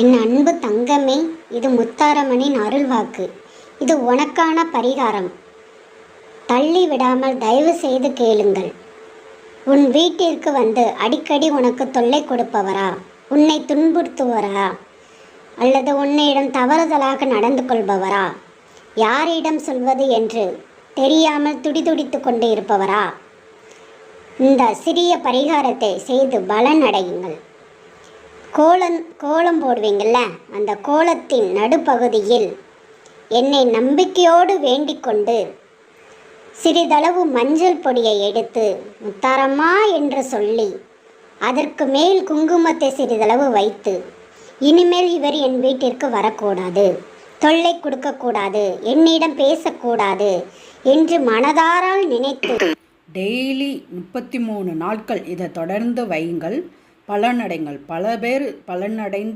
என் அன்பு தங்கமே இது முத்தாரமனின் அருள்வாக்கு. இது உனக்கான பரிகாரம். தள்ளி விடாமல் தயவு செய்து கேளுங்கள். உன் வீட்டிற்கு வந்து அடிக்கடி உனக்கு தொல்லை கொடுப்பவரா? உன்னை துன்புறுத்துவரா? அல்லது உன்னிடம் தவறுதலாக நடந்து கொள்பவரா? யாரிடம் சொல்வது என்று தெரியாமல் துடிதுடித்து கொண்டு இருப்பவரா? இந்த சிறிய பரிகாரத்தை செய்து பலன் அடையுங்கள் கோலம் கோலம் போடுவீங்கள்ல அந்த கோலத்தின் நடுப்பகுதியில் என்னை நம்பிக்கையோடு வேண்டிக்கொண்டு சிறிதளவு மஞ்சள் பொடியை எடுத்து முத்தாரம்மா என்று சொல்லி அதற்கு மேல் குங்குமத்தை சிறிதளவு வைத்து இனிமேல் இவர் என் வீட்டிற்கு வரக்கூடாது தொல்லை கொடுக்கக்கூடாது என்னிடம் பேசக்கூடாது என்று மனதாரால் நினைத்து டெய்லி முப்பத்தி மூணு நாட்கள் இதை தொடர்ந்து வையுங்கள். பலனடைங்கள். பல பேர் பலனடைந்த